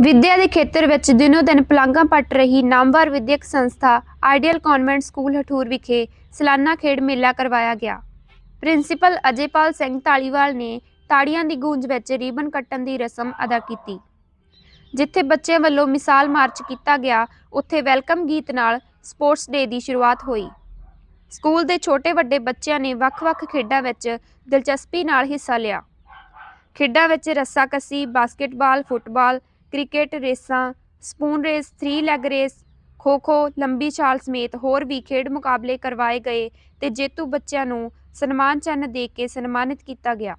ਵਿੱਦਿਆ ਦੇ ਖੇਤਰ ਵਿੱਚ ਦਿਨੋ ਦਿਨ ਪਲਾਂਘਾਂ ਪੱਟ ਰਹੀ ਨਾਮਵਰ ਵਿਦਿਅਕ ਸੰਸਥਾ ਆਈਡੀਅਲ ਕਨਵੈਂਟ ਸਕੂਲ ਹਠੂਰ ਵਿਖੇ ਸਾਲਾਨਾ ਖੇਡ ਮੇਲਾ ਕਰਵਾਇਆ ਗਿਆ। ਪ੍ਰਿੰਸੀਪਲ ਅਜੇਪਾਲ ਸਿੰਘ ਢਾਲੀਵਾਲ ਨੇ ਤਾੜੀਆਂ ਦੀ ਗੂੰਜ ਵਿੱਚ ਰਿਬਨ ਕੱਟਣ ਦੀ ਰਸਮ ਅਦਾ ਕੀਤੀ। ਜਿੱਥੇ ਬੱਚਿਆਂ ਵੱਲੋਂ ਮਿਸਾਲ ਮਾਰਚ ਕੀਤਾ ਗਿਆ, ਉੱਥੇ ਵੈਲਕਮ ਗੀਤ ਨਾਲ ਸਪੋਰਟਸ ਡੇ ਦੀ ਸ਼ੁਰੂਆਤ ਹੋਈ। ਸਕੂਲ ਦੇ ਛੋਟੇ ਵੱਡੇ ਬੱਚਿਆਂ ਨੇ ਵੱਖ-ਵੱਖ ਖੇਡਾਂ ਵਿੱਚ ਦਿਲਚਸਪੀ ਨਾਲ ਹਿੱਸਾ ਲਿਆ। ਖੇਡਾਂ ਵਿੱਚ ਰੱਸਾਕੱਸੀ, ਬਾਸਕਟਬਾਲ, ਫੁੱਟਬਾਲ ਕ੍ਰਿਕਟ ਰੇਸਾਂ, spoon race 3 leg race kho-kho ਲੰਬੀ ਛਾਲ ਸਮੇਤ ਹੋਰ ਵੀ ਖੇਡ ਮੁਕਾਬਲੇ ਕਰਵਾਏ ਗਏ ਤੇ ਜੇਤੂ ਬੱਚਿਆਂ ਨੂੰ ਸਨਮਾਨ ਚਿੰਨ੍ਹ ਦੇ ਕੇ ਸਨਮਾਨਿਤ ਕੀਤਾ ਗਿਆ।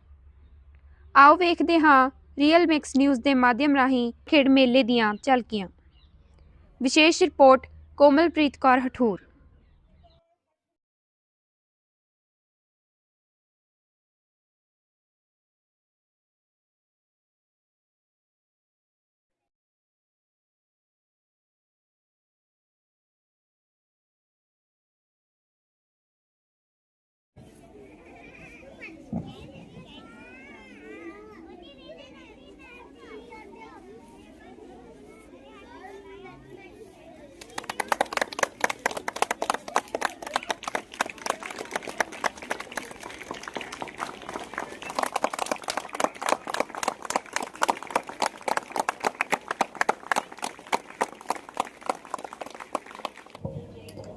ਆਓ ਵੇਖਦੇ ਹਾਂ ਰੀਅਲ ਮਿਕਸ ਨਿਊਜ਼ ਦੇ ਮਾਧਿਅਮ ਰਾਹੀਂ ਖੇਡ ਮੇਲੇ ਦੀਆਂ ਝਲਕੀਆਂ। ਵਿਸ਼ੇਸ਼ report Komalpreet Kaur Hathur.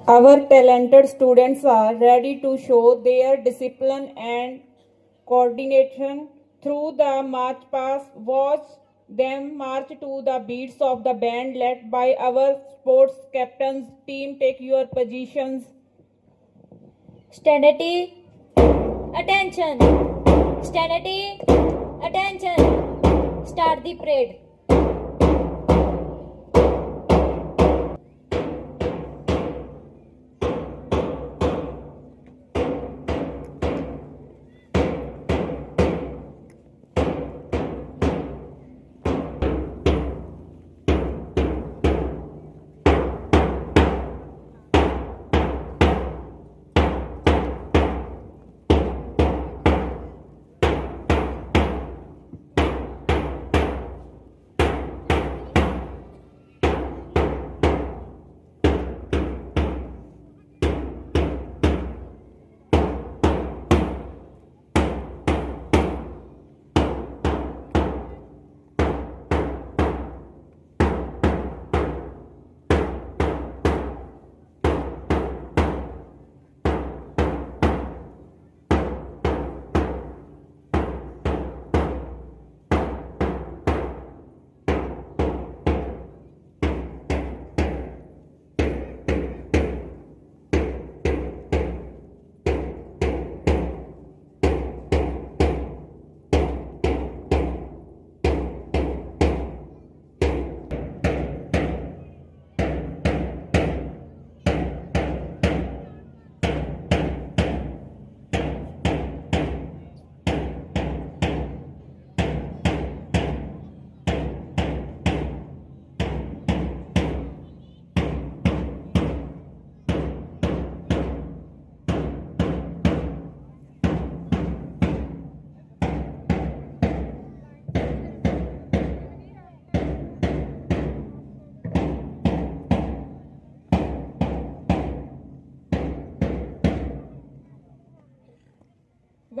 Our talented students are ready to show their discipline and coordination through the march past. Watch them march to the beats of the band led by our sports captains. Team, take your positions. Standity, attention. Standity, attention. Start the parade.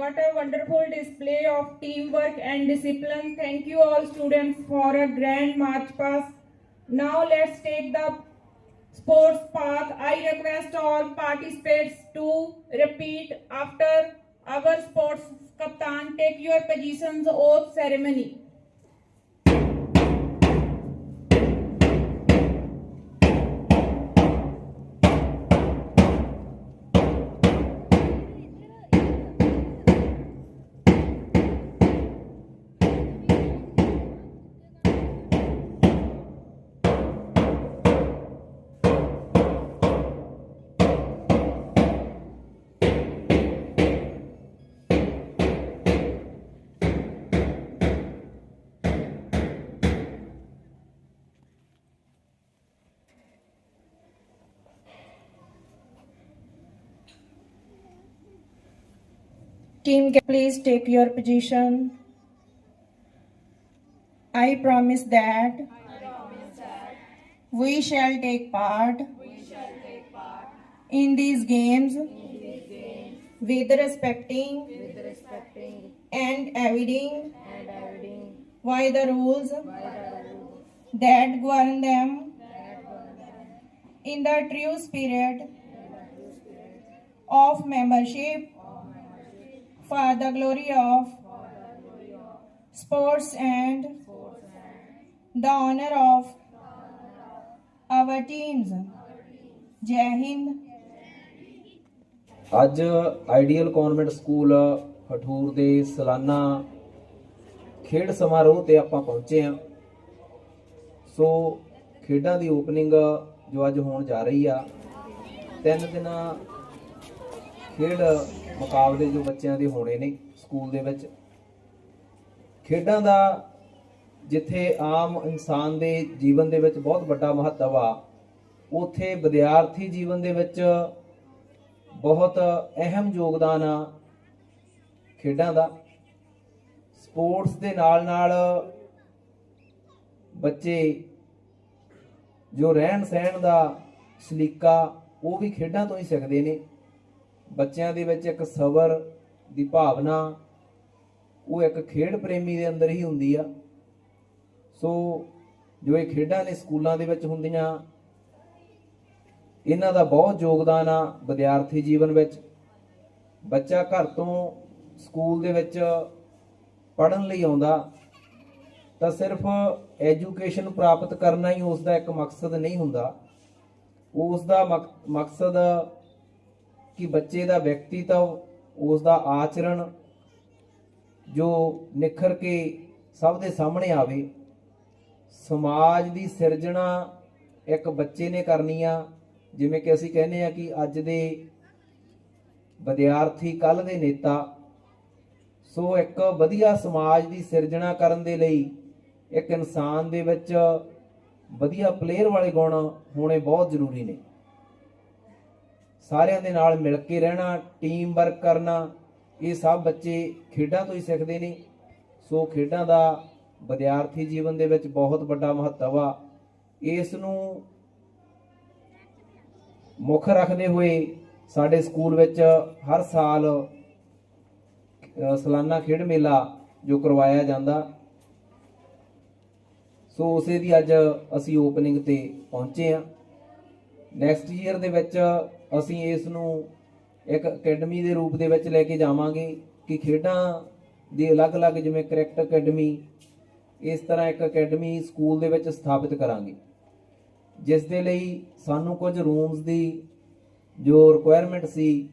What a wonderful display of teamwork and discipline. Thank you all students for a grand march past. Now let's take the sports path. I request all participants to repeat after our sports captain. Take your positions oath ceremony. Team, please take your position. I promise that, I promise that we, shall take part we shall take part in these games, in these games with respecting, with respecting and, abiding and abiding by the rules, by the rules that, govern them, that govern them in the true spirit, the true spirit of membership for the glory of sports and the honor of our teams. Jai Hind. ਅੱਜ ideal convent school Hathur ਦੇ ਸਾਲਾਨਾ ਖੇਡ ਸਮਾਰੋਹ ਤੇ ਆਪਾਂ ਪਹੁੰਚੇ ਹਾਂ ਸੋ ਖੇਡਾਂ ਦੀ ਓਪਨਿੰਗ ਜੋ ਅੱਜ ਹੋਣ ਜਾ ਰਹੀ ਆ, ਤਿੰਨ ਦਿਨਾਂ ਖੇਡ ਮੁਕਾਬਲੇ ਜੋ ਬੱਚਿਆਂ ਦੇ ਹੋਣੇ ਨੇ ਸਕੂਲ ਦੇ ਵਿੱਚ। ਖੇਡਾਂ ਦਾ ਜਿੱਥੇ ਆਮ ਇਨਸਾਨ ਦੇ ਜੀਵਨ ਦੇ ਵਿੱਚ ਬਹੁਤ ਵੱਡਾ ਮਹੱਤਵ ਆ, ਉਥੇ ਵਿਦਿਆਰਥੀ ਜੀਵਨ ਦੇ ਵਿੱਚ ਬਹੁਤ ਅਹਿਮ ਯੋਗਦਾਨ ਆ ਖੇਡਾਂ ਦਾ। ਸਪੋਰਟਸ ਦੇ ਨਾਲ ਨਾਲ ਬੱਚੇ ਜੋ ਰਹਿਣ ਸਹਿਣ ਦਾ ਸਲੀਕਾ, ਉਹ ਵੀ ਖੇਡਾਂ ਤੋਂ ਹੀ ਸਿੱਖਦੇ ਨੇ। ਬੱਚਿਆਂ ਦੇ ਵਿੱਚ ਇੱਕ ਸਬਰ ਦੀ ਭਾਵਨਾ, ਉਹ ਇੱਕ ਖੇਡ ਪ੍ਰੇਮੀ ਦੇ ਅੰਦਰ ਹੀ ਹੁੰਦੀ ਆ। ਸੋ ਜੋ ਇਹ ਖੇਡਾਂ ਨੇ ਸਕੂਲਾਂ ਦੇ ਵਿੱਚ ਹੁੰਦੀਆਂ, ਇਹਨਾਂ ਦਾ ਬਹੁਤ ਯੋਗਦਾਨ ਆ ਵਿਦਿਆਰਥੀ ਜੀਵਨ ਵਿੱਚ। ਬੱਚਾ ਘਰ ਤੋਂ ਸਕੂਲ ਦੇ ਵਿੱਚ ਪੜਨ ਲਈ ਆਉਂਦਾ, ਤਾਂ ਸਿਰਫ ਐਜੂਕੇਸ਼ਨ ਪ੍ਰਾਪਤ ਕਰਨਾ ਹੀ ਉਸ ਦਾ ਇੱਕ ਮਕਸਦ ਨਹੀਂ ਹੁੰਦਾ। ਉਸ ਦਾ ਮਕ- ਮਕਸਦ ਕਿ ਬੱਚੇ ਦਾ ਵਿਅਕਤੀਤਵ ਉਸ ਦਾ ਆਚਰਣ ਜੋ ਨਿਖਰ ਕੇ ਸਭ ਦੇ ਸਾਹਮਣੇ ਆਵੇ, ਸਮਾਜ ਦੀ ਸਿਰਜਣਾ ਇੱਕ ਬੱਚੇ ਨੇ ਕਰਨੀ ਆ। ਜਿਵੇਂ ਕਿ ਅਸੀਂ ਕਹਿੰਦੇ ਆ ਕਿ ਅੱਜ ਦੇ ਵਿਦਿਆਰਥੀ ਕੱਲ ਦੇ ਨੇਤਾ, ਸੋ ਇੱਕ ਵਧੀਆ ਸਮਾਜ ਦੀ ਸਿਰਜਣਾ ਕਰਨ ਦੇ ਲਈ ਇੱਕ ਇਨਸਾਨ ਦੇ ਵਿੱਚ ਵਧੀਆ ਪਲੇਅਰ ਵਾਲੇ ਗੁਣ ਹੋਣੇ ਬਹੁਤ ਜ਼ਰੂਰੀ ਨੇ। ਸਾਰਿਆਂ ਦੇ ਨਾਲ ਮਿਲ ਕੇ ਰਹਿਣਾ ਟੀਮ ਵਰਕ ਕਰਨਾ ਇਹ ਸਭ ਬੱਚੇ ਖੇਡਾਂ ਤੋਂ ਹੀ ਸਿੱਖਦੇ ਨੇ। ਸੋ ਖੇਡਾਂ ਦਾ ਵਿਦਿਆਰਥੀ ਜੀਵਨ ਦੇ ਵਿੱਚ ਬਹੁਤ ਵੱਡਾ ਮਹੱਤਵ ਆ। ਇਸ ਨੂੰ ਮੁੱਖ ਰੱਖਦੇ ਹੋਏ ਸਾਡੇ ਸਕੂਲ ਵਿੱਚ ਹਰ ਸਾਲ ਅ, ਸਾਲਾਨਾ ਖੇਡ ਮੇਲਾ ਜੋ ਕਰਵਾਇਆ ਜਾਂਦਾ। ਸੋ ਉਸੇ ਦੀ ਅੱਜ ਅਸੀਂ ਓਪਨਿੰਗ ਤੇ ਪਹੁੰਚੇ ਆ ਨੈਕਸਟ ਈਅਰ ਦੇ ਵਿੱਚ ਅਸੀਂ ਇਸ ਨੂੰ ਇੱਕ ਅਕੈਡਮੀ ਦੇ ਰੂਪ ਦੇ ਵਿੱਚ ਲੈ ਕੇ ਜਾਵਾਂਗੇ ਕਿ ਖੇਡਾਂ ਦੀ ਅਲੱਗ-ਅਲੱਗ ਜਿਵੇਂ ਕ੍ਰਿਕਟ ਅਕੈਡਮੀ ਇਸ ਤਰ੍ਹਾਂ ਇੱਕ ਅਕੈਡਮੀ ਸਕੂਲ ਦੇ ਵਿੱਚ ਸਥਾਪਿਤ ਕਰਾਂਗੇ। ਜਿਸ ਦੇ ਲਈ ਸਾਨੂੰ ਕੁਝ ਰੂਮਸ ਦੀ ਜੋ ਰਿਕੁਆਇਰਮੈਂਟ ਸੀ,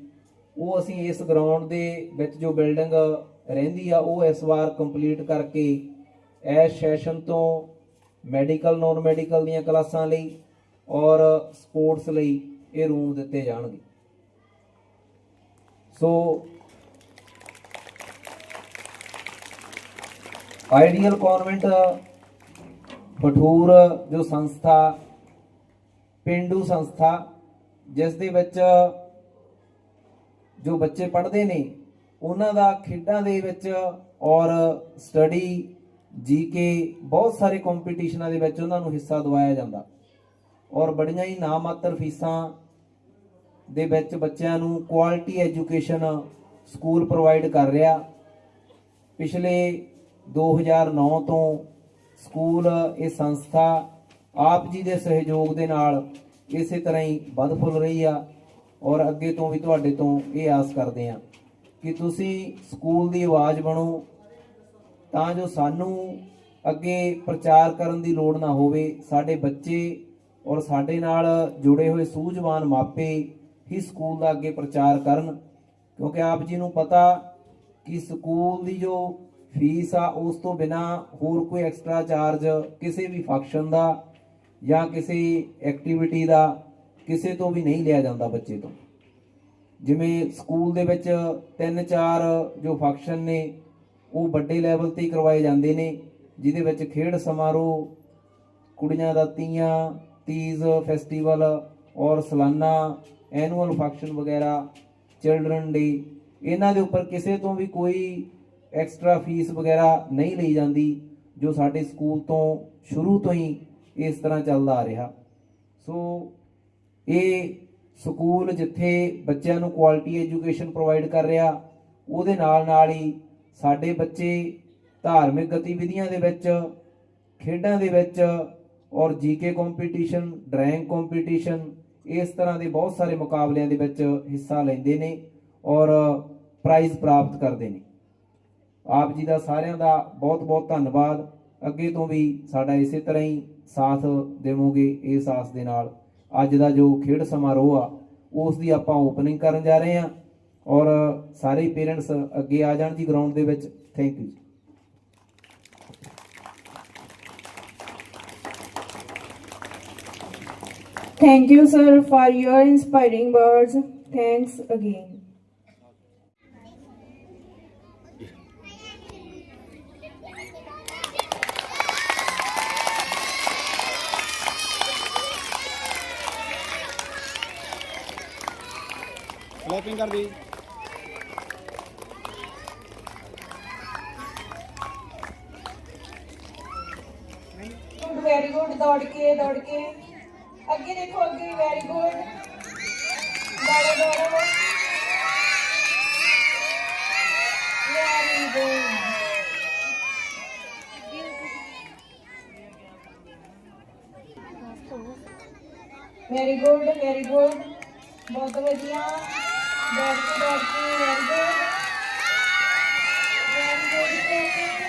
ਉਹ ਅਸੀਂ ਇਸ ਗਰਾਊਂਡ ਦੇ ਵਿੱਚ ਜੋ ਬਿਲਡਿੰਗ ਰਹਿੰਦੀ ਆ, ਉਹ ਇਸ ਵਾਰ ਕੰਪਲੀਟ ਕਰਕੇ ਇਸ ਸੈਸ਼ਨ ਤੋਂ ਮੈਡੀਕਲ ਨਾਨ ਮੈਡੀਕਲ ਦੀਆਂ ਕਲਾਸਾਂ ਲਈ ਔਰ ਸਪੋਰਟਸ ਲਈ ਇਹ ਰੂਮ ਦਿੱਤੇ ਜਾਣਗੇ। ਸੋ ਆਈਡੀਅਲ ਕਨਵੈਂਟ ਪਠੂਰ ਜੋ ਸੰਸਥਾ, ਪਿੰਡੂ ਸੰਸਥਾ, ਜਿਸ ਦੇ ਵਿੱਚ ਜੋ ਬੱਚੇ ਪੜ੍ਹਦੇ ਨੇ, ਉਹਨਾਂ ਦਾ ਖੇਡਾਂ ਦੇ ਵਿੱਚ ਔਰ ਸਟੱਡੀ, ਜੀਕੇ, ਬਹੁਤ ਸਾਰੇ ਕੰਪੀਟੀਸ਼ਨਾਂ ਦੇ ਵਿੱਚ ਉਹਨਾਂ ਨੂੰ ਹਿੱਸਾ ਦਵਾਇਆ ਜਾਂਦਾ। ਔਰ ਬੜੀਆਂ ਹੀ ਨਾਮਾਤਰ ਫੀਸਾਂ ਦੇ ਵਿੱਚ ਬੱਚਿਆਂ ਨੂੰ ਕੁਆਲਿਟੀ ਐਜੂਕੇਸ਼ਨ ਸਕੂਲ ਪ੍ਰੋਵਾਈਡ ਕਰ ਰਿਹਾ। ਪਿਛਲੇ 2009 ਤੋਂ ਸਕੂਲ, ਇਹ ਸੰਸਥਾ ਆਪ ਜੀ ਦੇ ਸਹਿਯੋਗ ਦੇ ਨਾਲ ਇਸੇ ਤਰ੍ਹਾਂ ਹੀ ਵੱਧ ਫੁੱਲ ਰਹੀ ਆ ਔਰ ਅੱਗੇ ਤੋਂ ਵੀ ਤੁਹਾਡੇ ਤੋਂ ਇਹ ਆਸ ਕਰਦੇ ਆ ਕਿ ਤੁਸੀਂ ਸਕੂਲ ਦੀ ਆਵਾਜ਼ ਬਣੋ, ਤਾਂ ਜੋ ਸਾਨੂੰ ਅੱਗੇ ਪ੍ਰਚਾਰ ਕਰਨ ਦੀ ਲੋੜ ਨਾ ਹੋਵੇ। ਸਾਡੇ ਬੱਚੇ ਔਰ ਸਾਡੇ ਨਾਲ ਜੁੜੇ ਹੋਏ ਸੂਝਵਾਨ ਮਾਪੇ ਹੀ ਸਕੂਲ ਦਾ ਅੱਗੇ ਪ੍ਰਚਾਰ ਕਰਨ, ਕਿਉਂਕਿ ਆਪ ਜੀ ਨੂੰ ਪਤਾ ਕਿ ਸਕੂਲ ਦੀ ਜੋ ਫੀਸ ਆ, ਉਸ ਤੋਂ ਬਿਨਾ ਹੋਰ ਕੋਈ ਐਕਸਟਰਾ ਚਾਰਜ ਕਿਸੇ ਵੀ ਫੰਕਸ਼ਨ ਦਾ ਜਾਂ ਕਿਸੇ ਐਕਟੀਵਿਟੀ ਦਾ ਕਿਸੇ ਤੋਂ ਵੀ ਨਹੀਂ ਲਿਆ ਜਾਂਦਾ ਬੱਚੇ ਤੋਂ। ਜਿਵੇਂ ਸਕੂਲ ਦੇ ਵਿੱਚ ਤਿੰਨ ਚਾਰ ਜੋ ਫੰਕਸ਼ਨ ਨੇ, ਉਹ ਵੱਡੇ ਲੈਵਲ ਤੇ ਕਰਵਾਏ ਜਾਂਦੇ ਨੇ, ਜਿਹਦੇ ਵਿੱਚ ਖੇਡ ਸਮਾਰੋਹ, ਕੁੜੀਆਂ ਦਾ ਤੀਆਂ ਤੀਜ ਫੈਸਟੀਵਲ ਔਰ ਸਾਲਾਨਾ ਐਨੂਅਲ ਫੰਕਸ਼ਨ ਵਗੈਰਾ ਚਿਲਡਰਨ ਡੇ ਇਹਨਾਂ ਦੇ ਉੱਪਰ ਕਿਸੇ ਤੋਂ ਵੀ ਕੋਈ ਐਕਸਟਰਾ ਫੀਸ ਵਗੈਰਾ ਨਹੀਂ ਲਈ ਜਾਂਦੀ, ਜੋ ਸਾਡੇ ਸਕੂਲ ਤੋਂ ਸ਼ੁਰੂ ਤੋਂ ਹੀ ਇਸ ਤਰ੍ਹਾਂ ਚੱਲਦਾ ਆ ਰਿਹਾ। ਸੋ ਇਹ ਸਕੂਲ ਜਿੱਥੇ ਬੱਚਿਆਂ ਨੂੰ ਕੁਆਲਿਟੀ ਐਜੂਕੇਸ਼ਨ ਪ੍ਰੋਵਾਈਡ ਕਰ ਰਿਹਾ, ਉਹਦੇ ਨਾਲ ਨਾਲ ਹੀ ਸਾਡੇ ਬੱਚੇ ਧਾਰਮਿਕ ਗਤੀਵਿਧੀਆਂ ਦੇ ਵਿੱਚ, ਖੇਡਾਂ ਦੇ ਵਿੱਚ ਔਰ ਜੀਕੇ ਕੰਪੀਟੀਸ਼ਨ ਡਰਾਇੰਗ ਕੰਪੀਟੀਸ਼ਨ ਇਸ ਤਰ੍ਹਾਂ ਦੇ ਬਹੁਤ ਸਾਰੇ ਮੁਕਾਬਲਿਆਂ ਦੇ ਵਿੱਚ ਹਿੱਸਾ ਲੈਂਦੇ ਨੇ ਔਰ ਪ੍ਰਾਈਜ਼ ਪ੍ਰਾਪਤ ਕਰਦੇ ਨੇ। ਆਪ ਜੀ ਦਾ ਸਾਰਿਆਂ ਦਾ ਬਹੁਤ ਬਹੁਤ ਧੰਨਵਾਦ। ਅੱਗੇ ਤੋਂ ਵੀ ਸਾਡਾ ਇਸੇ ਤਰ੍ਹਾਂ ਹੀ ਸਾਥ ਦੇਵੋਗੇ ਇਸ ਆਸ ਦੇ ਨਾਲ। ਅੱਜ ਦਾ ਜੋ ਖੇਡ ਸਮਾਰੋਹ ਆ, ਉਸ ਦੀ ਆਪਾਂ ਓਪਨਿੰਗ ਕਰਨ ਜਾ ਰਹੇ ਹਾਂ। ਔਰ ਸਾਰੇ ਪੇਰੈਂਟਸ ਅੱਗੇ ਆ ਜਾਣ ਜੀ ਗਰਾਊਂਡ ਦੇ ਵਿੱਚ। Thank you Thank you, sir, for your inspiring words. Thanks again. Clapping कर दी वेरी गुड दौड़ के ਕੇ ਅੱਗੇ ਦੇਖੋ, ਅੱਗੇ ਵੈਰੀ ਗੁੱਡ ਦੌੜੋ ਦੌੜੋ very good very good very good ਬਹੁਤ ਵਧੀਆ। ਦੌੜ ਕੇ ਦੌੜ ਕੇ ਵੈਰੀ ਗੁੱਡ ਵੈਰੀ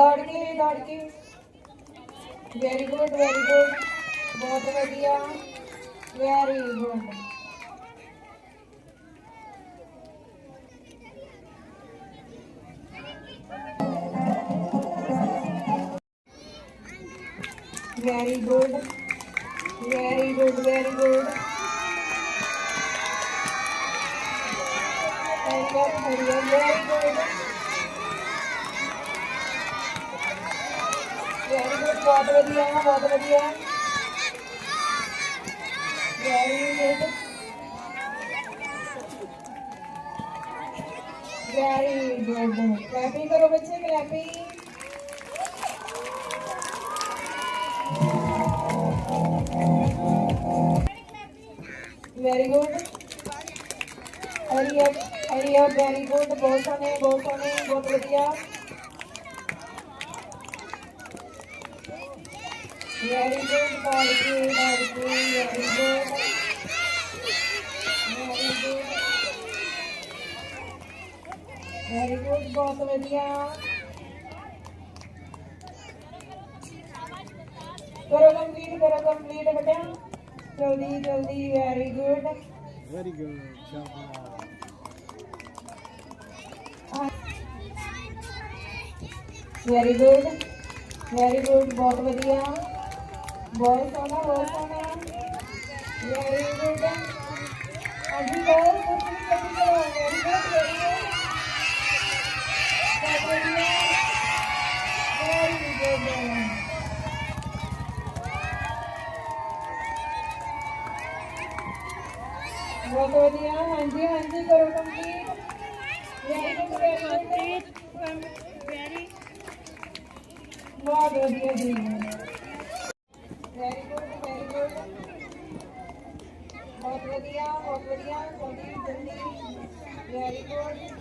ਦੌੜ ਕੇ ਦੌੜ ਕੇ ਵੈਰੀ ਗੁੱਡ ਵੈਰੀ ਗੁੱਡ ਬਹੁਤ ਵਧੀਆ very good very good very good very good very good very good very good ਬਹੁਤ ਵਧੀਆ ਬਹੁਤ ਵਧੀਆ very good very good clapping ਕਰੋ ਬੱਚੇ clapping very good hurry up hurry up very good ਬਹੁਤ ਸੋਹਣੇ ਬਹੁਤ ਸੋਹਣੇ ਬਹੁਤ ਵਧੀਆ Very good, quality, very good, very good. Very good. Very good, ਬਹੁਤ ਵਧੀਆ ਕਰੋ ਕੰਪਲੀਟ ਕਰੋ ਕੰਪਲੀਟ ਬੇਟਾ ਜਲਦੀ ਜਲਦੀ ਵੈਰੀ ਗੁੱਡ ਵੈਰੀ ਗੁੱਡ ਸ਼ਾਬਾਸ਼ ਵੈਰੀ ਗੁੱਡ ਵੈਰੀ ਗੁੱਡ ਬਹੁਤ ਵਧੀਆ ਬਹੁਤ ਸੋਹਣਾ ਬਹੁਤ ਸੋਹਣਾ ਵੈਰੀ ਗੁੱਡ ਅਜੀ ਬਹੁਤ ਕੁਝ ਕਰੀ ਕਰੋ ਵੈਰੀ ਗੁੱਡ ਵੈਰੀ ਗੁੱਡ ਬਹੁਤ ਵਧੀਆ ਵੈਰੀ ਗੁੱਡ ਬਹੁਤ ਵਧੀਆ ਹਾਂਜੀ ਹਾਂਜੀ ਕਰੋ complete very good very good ਬਹੁਤ ਵਧੀਆ ਜੀ ਵੈਰੀ ਗੁੱਡ ਵੈਰੀ ਗੁੱਡ ਬਹੁਤ ਵਧੀਆ ਬਹੁਤ ਵਧੀਆ ਜਲਦੀ ਜਲਦੀ ਵੈਰੀ ਗੁੱਡ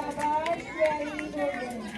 ਸ਼ਾਬਾਸ਼ ਵੈਰੀ ਗੁੱਡ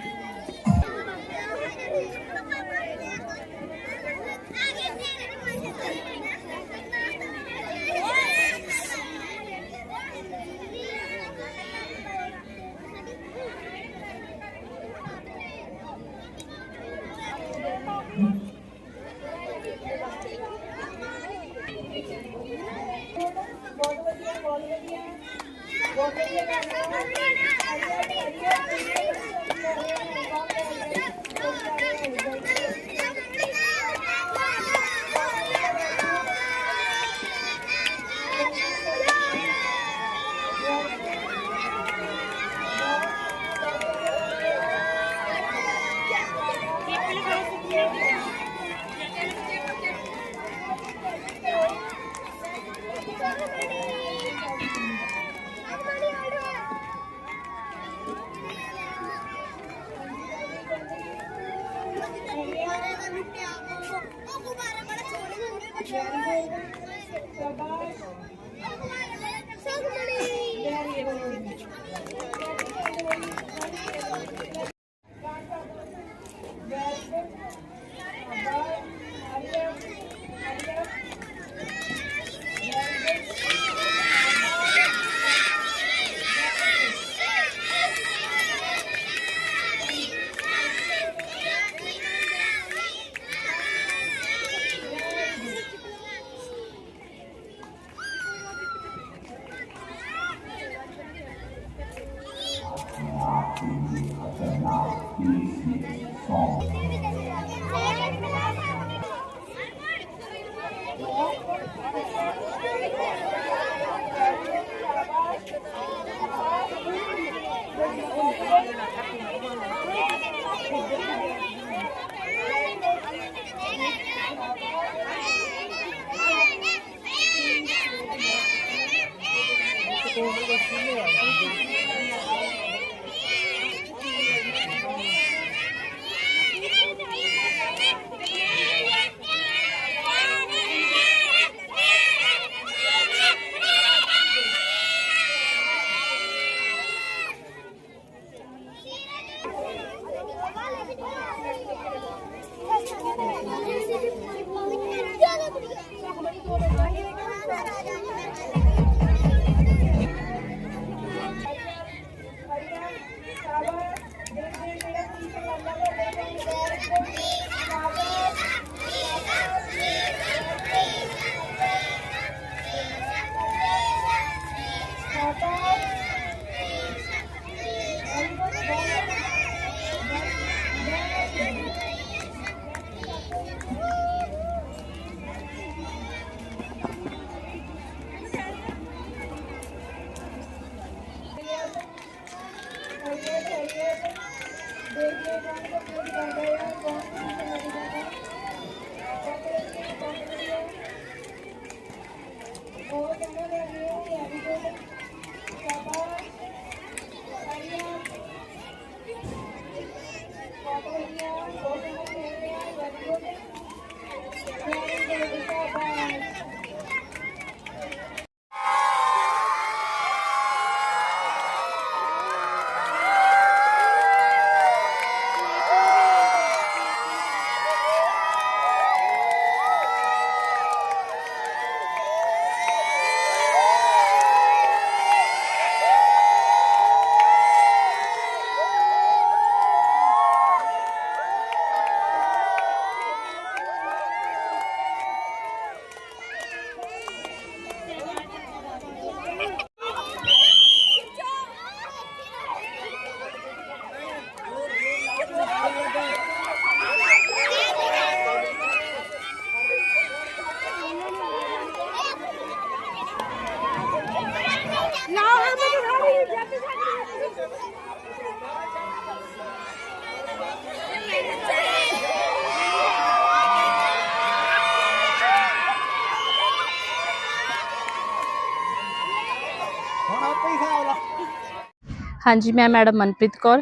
ਹਾਂਜੀ, ਮੈਂ ਮੈਡਮ ਮਨਪ੍ਰੀਤ ਕੌਰ।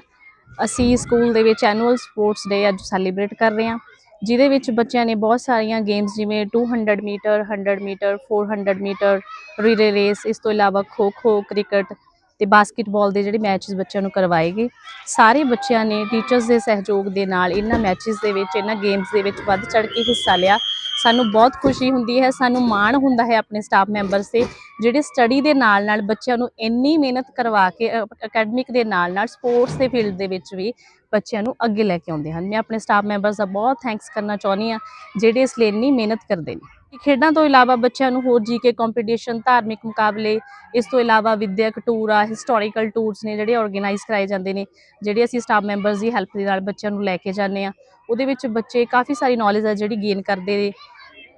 ਅਸੀਂ ਸਕੂਲ ਦੇ ਵਿੱਚ ਐਨੂਅਲ ਸਪੋਰਟਸ ਡੇ ਅੱਜ ਸੈਲੀਬ੍ਰੇਟ ਕਰ ਰਹੇ ਹਾਂ, ਜਿਹਦੇ ਵਿੱਚ ਬੱਚਿਆਂ ਨੇ ਬਹੁਤ ਸਾਰੀਆਂ ਗੇਮਸ ਜਿਵੇਂ 200 metre 100 metre 400 metre relay race ਇਸ ਤੋਂ ਇਲਾਵਾ ਖੋ ਖੋ, ਕ੍ਰਿਕਟ ਤੇ ਬਾਸਕਟਬਾਲ ਦੇ ਜਿਹੜੇ ਮੈਚਸ ਬੱਚਿਆਂ ਨੂੰ ਕਰਵਾਏ ਗਏ। ਸਾਰੇ ਬੱਚਿਆਂ ਨੇ ਟੀਚਰਸ ਦੇ ਸਹਿਯੋਗ ਦੇ ਨਾਲ ਇਹਨਾਂ ਮੈਚਸ ਦੇ ਵਿੱਚ, ਇਹਨਾਂ ਗੇਮਸ ਦੇ ਵਿੱਚ ਵੱਧ ਚੜ ਕੇ ਹਿੱਸਾ ਲਿਆ। ਸਾਨੂੰ ਬਹੁਤ ਖੁਸ਼ੀ ਹੁੰਦੀ ਹੈ, ਸਾਨੂੰ ਮਾਣ ਹੁੰਦਾ ਹੈ ਆਪਣੇ ਸਟਾਫ ਮੈਂਬਰਸ ਤੇ, ਜਿਹੜੇ ਸਟੱਡੀ ਦੇ ਨਾਲ ਨਾਲ ਬੱਚਿਆਂ ਨੂੰ ਇੰਨੀ ਮਿਹਨਤ ਕਰਵਾ ਕੇ ਅਕੈਡਮਿਕ ਦੇ ਨਾਲ ਨਾਲ ਸਪੋਰਟਸ ਦੇ ਫੀਲਡ ਦੇ ਵਿੱਚ ਵੀ ਬੱਚਿਆਂ ਨੂੰ ਅੱਗੇ ਲੈ ਕੇ ਆਉਂਦੇ ਹਨ। ਮੈਂ ਆਪਣੇ ਸਟਾਫ ਮੈਂਬਰਸ ਦਾ ਬਹੁਤ ਥੈਂਕਸ ਕਰਨਾ ਚਾਹੁੰਦੀ ਹਾਂ, ਜਿਹੜੇ ਇਸ ਲਈ ਇੰਨੀ ਮਿਹਨਤ ਕਰਦੇ ਨੇ। ਖੇਡਾਂ ਤੋਂ ਇਲਾਵਾ ਬੱਚਿਆਂ ਨੂੰ ਹੋਰ ਜੀਕੇ ਕੰਪੀਟੀਸ਼ਨ ਧਾਰਮਿਕ ਮੁਕਾਬਲੇ, ਇਸ ਤੋਂ ਇਲਾਵਾ ਵਿਦਿਅਕ ਟੂਰ ਆ ਹਿਸਟੋਰੀਕਲ ਟੂਰਸ ਨੇ ਜਿਹੜੇ ਆਰਗੇਨਾਈਜ਼ ਕਰਾਏ ਜਾਂਦੇ ਨੇ, ਜਿਹੜੇ ਅਸੀਂ ਸਟਾਫ ਮੈਂਬਰਸ ਦੀ ਹੈਲਪ ਦੇ ਨਾਲ ਬੱਚਿਆਂ ਨੂੰ ਲੈ ਕੇ ਜਾਂਦੇ ਆ ਉਹਦੇ ਵਿੱਚ ਬੱਚੇ ਕਾਫੀ ਸਾਰੀ ਨੌਲੇਜ ਆ ਜਿਹੜੀ ਗੇਨ ਕਰਦੇ ਨੇ।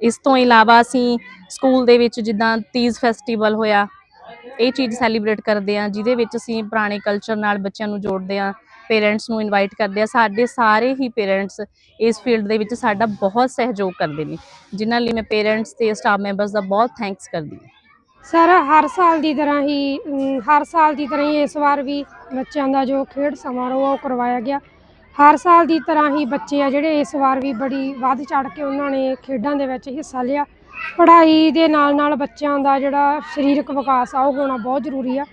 ਇਸ ਤੋਂ ਇਲਾਵਾ ਅਸੀਂ ਸਕੂਲ ਦੇ ਵਿੱਚ ਜਿੱਦਾਂ ਤੀਜ ਫੈਸਟੀਵਲ ਹੋਇਆ, ਇਹ ਚੀਜ਼ ਸੈਲੀਬ੍ਰੇਟ ਕਰਦੇ ਆ ਜਿਹਦੇ ਵਿੱਚ ਅਸੀਂ ਪੁਰਾਣੇ ਕਲਚਰ ਨਾਲ ਬੱਚਿਆਂ ਨੂੰ ਜੋੜਦੇ ਆ ਪੇਰੈਂਟਸ ਨੂੰ ਇਨਵਾਈਟ ਕਰਦੇ ਆ, ਸਾਡੇ ਸਾਰੇ ਹੀ ਪੇਰੈਂਟਸ ਇਸ ਫੀਲਡ ਦੇ ਵਿੱਚ ਸਾਡਾ ਬਹੁਤ ਸਹਿਯੋਗ ਕਰਦੇ ਨੇ, ਜਿਨ੍ਹਾਂ ਲਈ ਮੈਂ ਪੇਰੈਂਟਸ ਤੇ ਸਟਾਫ ਮੈਂਬਰਸ ਦਾ ਬਹੁਤ ਥੈਂਕਸ ਕਰਦੀ ਹਾਂ। ਸਰ ਹਰ ਸਾਲ ਦੀ ਤਰ੍ਹਾਂ ਹੀ ਹਰ ਸਾਲ ਦੀ ਤਰ੍ਹਾਂ ਹੀ ਇਸ ਵਾਰ ਵੀ ਬੱਚਿਆਂ ਦਾ ਜੋ ਖੇਡ ਸਮਾਰੋਹ ਆ, ਉਹ ਕਰਵਾਇਆ ਗਿਆ। ਹਰ ਸਾਲ ਦੀ ਤਰ੍ਹਾਂ ਹੀ ਬੱਚੇ ਆ ਜਿਹੜੇ ਇਸ ਵਾਰ ਵੀ ਬੜੀ ਵੱਧ ਚੜ ਕੇ ਉਹਨਾਂ ਨੇ ਖੇਡਾਂ ਦੇ ਵਿੱਚ ਹਿੱਸਾ ਲਿਆ। ਪੜ੍ਹਾਈ ਦੇ ਨਾਲ ਨਾਲ ਬੱਚਿਆਂ ਦਾ ਜਿਹੜਾ ਸਰੀਰਕ ਵਿਕਾਸ ਆ, ਉਹ ਹੋਣਾ ਬਹੁਤ ਜ਼ਰੂਰੀ ਆ।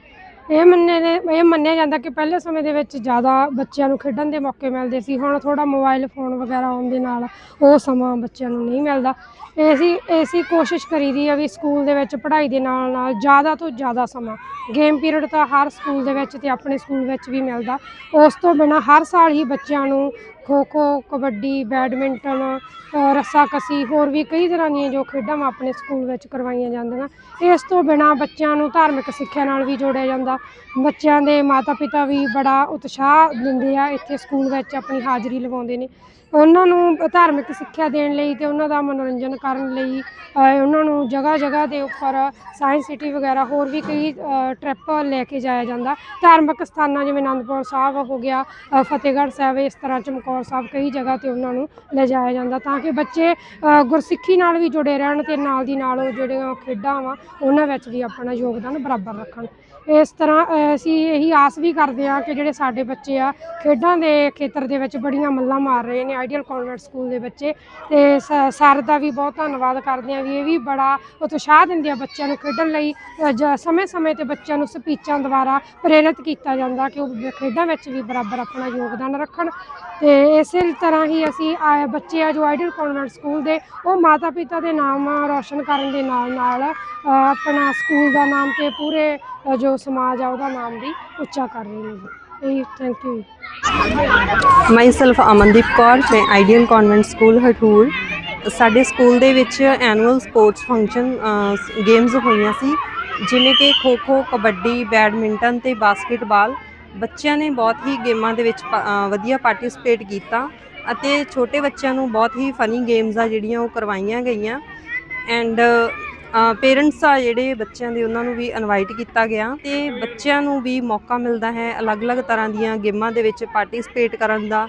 ਇਹ ਮੰਨੇ ਦੇ ਇਹ ਮੰਨਿਆ ਜਾਂਦਾ ਕਿ ਪਹਿਲੇ ਸਮੇਂ ਦੇ ਵਿੱਚ ਜ਼ਿਆਦਾ ਬੱਚਿਆਂ ਨੂੰ ਖੇਡਣ ਦੇ ਮੌਕੇ ਮਿਲਦੇ ਸੀ, ਹੁਣ ਥੋੜਾ ਮੋਬਾਈਲ ਫੋਨ ਵਗੈਰਾ ਆਉਣ ਦੇ ਨਾਲ ਉਹ ਸਮਾਂ ਬੱਚਿਆਂ ਨੂੰ ਨਹੀਂ ਮਿਲਦਾ। ਅਸੀਂ ਅਸੀਂ ਕੋਸ਼ਿਸ਼ ਕਰੀਦੀ ਆ ਵੀ ਸਕੂਲ ਦੇ ਵਿੱਚ ਪੜ੍ਹਾਈ ਦੇ ਨਾਲ ਨਾਲ ਜ਼ਿਆਦਾ ਤੋਂ ਜ਼ਿਆਦਾ ਸਮਾਂ ਗੇਮ ਪੀਰੀਅਡ ਤਾਂ ਹਰ ਸਕੂਲ ਦੇ ਵਿੱਚ ਤੇ ਆਪਣੇ ਸਕੂਲ ਵਿੱਚ ਵੀ ਮਿਲਦਾ। ਉਸ ਤੋਂ ਬਿਨਾਂ ਹਰ ਸਾਲ ਹੀ ਬੱਚਿਆਂ ਨੂੰ ਖੋ ਖੋ ਕਬੱਡੀ ਬੈਡਮਿੰਟਨ ਅ, ਰੱਸਾਕੱਸੀ ਹੋਰ ਵੀ ਕਈ ਤਰ੍ਹਾਂ ਦੀਆਂ ਜੋ ਖੇਡਾਂ ਵਾ ਆਪਣੇ ਸਕੂਲ ਵਿੱਚ ਕਰਵਾਈਆਂ ਜਾਂਦੀਆਂ। ਇਸ ਤੋਂ ਬਿਨਾਂ ਬੱਚਿਆਂ ਨੂੰ ਧਾਰਮਿਕ ਸਿੱਖਿਆ ਨਾਲ ਵੀ ਜੋੜਿਆ ਜਾਂਦਾ। ਬੱਚਿਆਂ ਦੇ ਮਾਤਾ ਪਿਤਾ ਵੀ ਬੜਾ ਉਤਸ਼ਾਹ ਦਿੰਦੇ ਆ ਇੱਥੇ ਸਕੂਲ ਵਿੱਚ ਆਪਣੀ ਹਾਜ਼ਰੀ ਲਵਾਉਂਦੇ ਨੇ। ਉਹਨਾਂ ਨੂੰ ਧਾਰਮਿਕ ਸਿੱਖਿਆ ਦੇਣ ਲਈ ਤੇ ਉਹਨਾਂ ਦਾ ਮਨੋਰੰਜਨ ਕਰਨ ਲਈ ਉਹਨਾਂ ਨੂੰ ਜਗ੍ਹਾ ਜਗ੍ਹਾ ਦੇ ਉੱਪਰ ਸਾਇੰਸ ਸਿਟੀ ਵਗੈਰਾ ਹੋਰ ਵੀ ਕਈ ਟ੍ਰਿਪ ਲੈ ਕੇ ਜਾਇਆ ਜਾਂਦਾ। ਧਾਰਮਿਕ ਸਥਾਨਾਂ ਜਿਵੇਂ ਅਨੰਦਪੁਰ ਸਾਹਿਬ ਹੋ ਗਿਆ ਫਤਿਹਗੜ੍ਹ ਸਾਹਿਬ ਇਸ ਤਰ੍ਹਾਂ ਚਮਕੌਰ ਸਾਹਿਬ ਕਈ ਜਗ੍ਹਾ ਤੇ ਉਹਨਾਂ ਨੂੰ ਲਿਜਾਇਆ ਜਾਂਦਾ ਤਾਂ ਕਿ ਬੱਚੇ ਗੁਰਸਿੱਖੀ ਨਾਲ ਵੀ ਜੁੜੇ ਰਹਿਣ ਤੇ ਨਾਲ ਦੀ ਨਾਲ ਉਹ ਜਿਹੜੀਆਂ ਖੇਡਾਂ ਵਾ, ਉਹਨਾਂ ਵਿੱਚ ਵੀ ਆਪਣਾ ਯੋਗਦਾਨ ਬਰਾਬਰ ਰੱਖਣ। ਇਸ ਤਰ੍ਹਾਂ ਅਸੀਂ ਇਹੀ ਆਸ ਵੀ ਕਰਦੇ ਹਾਂ ਕਿ ਜਿਹੜੇ ਸਾਡੇ ਬੱਚੇ ਆ, ਖੇਡਾਂ ਦੇ ਖੇਤਰ ਦੇ ਵਿੱਚ ਬੜੀਆਂ ਮੱਲਾਂ ਮਾਰ ਰਹੇ ਨੇ ਆਈਡੀਅਲ ਕਨਵੈਂਟ ਸਕੂਲ ਦੇ ਬੱਚੇ। ਤੇ ਸ- ਸਰ ਦਾ ਵੀ ਬਹੁਤ ਧੰਨਵਾਦ ਕਰਦੇ ਹਾਂ ਵੀ ਇਹ ਵੀ ਬੜਾ ਉਤਸ਼ਾਹ ਦਿੰਦੇ ਆ ਬੱਚਿਆਂ ਨੂੰ ਖੇਡਣ ਲਈ ਸਮੇਂ-ਸਮੇਂ ਤੇ ਬੱਚਿਆਂ ਨੂੰ ਸਪੀਚਾਂ ਦੁਆਰਾ ਪ੍ਰੇਰਿਤ ਕੀਤਾ ਜਾਂਦਾ ਕਿ ਉਹ ਖੇਡਾਂ ਵਿੱਚ ਵੀ ਬਰਾਬਰ ਆਪਣਾ ਯੋਗਦਾਨ ਰੱਖਣ। ਤੇ ਇਸੇ ਤਰ੍ਹਾਂ ਹੀ ਅਸੀਂ ਆਏ ਬੱਚੇ ਆ ਜੋ ਆਈਡੀਅਲ ਕਨਵੈਂਟ ਸਕੂਲ ਦੇ, ਉਹ ਮਾਤਾ ਪਿਤਾ ਦੇ ਨਾਮ ਰੌਸ਼ਨ ਕਰਨ ਦੇ ਨਾਲ ਨਾਲ ਆਪਣਾ ਸਕੂਲ ਦਾ ਨਾਮ ਤੇ ਪੂਰੇ ਜੋ ਸਮਾਜ ਆ ਉਹਦਾ ਨਾਮ ਵੀ ਉੱਚਾ ਕਰ ਰਹੇ ਨੇ ਜੀ। ਇਹ thank you myself Amandeep Kaur, ਮੈਂ ਆਈਡੀਅਲ ਕਨਵੈਂਟ ਸਕੂਲ ਹਠੂਰ। ਸਾਡੇ ਸਕੂਲ ਦੇ ਵਿੱਚ ਐਨੂਅਲ ਸਪੋਰਟਸ ਫੰਕਸ਼ਨ ਗੇਮਸ ਹੋਈਆਂ ਸੀ, ਜਿਵੇਂ ਕਿ ਖੋ ਖੋ ਕਬੱਡੀ ਬੈਡਮਿੰਟਨ ਤੇ ਬਾਸਕਟਬਾਲ ਬੱਚਿਆਂ ਨੇ ਬਹੁਤ ਹੀ ਗੇਮਾਂ ਦੇ ਵਿੱਚ ਵਧੀਆ ਪਾਰਟਿਸਿਪੇਟ ਕੀਤਾ ਅਤੇ ਛੋਟੇ ਬੱਚਿਆਂ ਨੂੰ ਬਹੁਤ ਹੀ ਫਨੀ ਗੇਮਸ ਆ ਜਿਹੜੀਆਂ ਉਹ ਕਰਵਾਈਆਂ ਗਈਆਂ। ਐਂਡ ਪੇਰੈਂਟਸ ਆ ਜਿਹੜੇ ਬੱਚਿਆਂ ਦੇ ਉਹਨਾਂ ਨੂੰ ਵੀ ਇਨਵਾਈਟ ਕੀਤਾ ਗਿਆ ਤੇ ਬੱਚਿਆਂ ਨੂੰ ਵੀ ਮੌਕਾ ਮਿਲਦਾ ਹੈ ਅਲੱਗ-ਅਲੱਗ ਤਰ੍ਹਾਂ ਦੀਆਂ ਗੇਮਾਂ ਦੇ ਵਿੱਚ ਪਾਰਟਿਸਿਪੇਟ ਕਰਨ ਦਾ।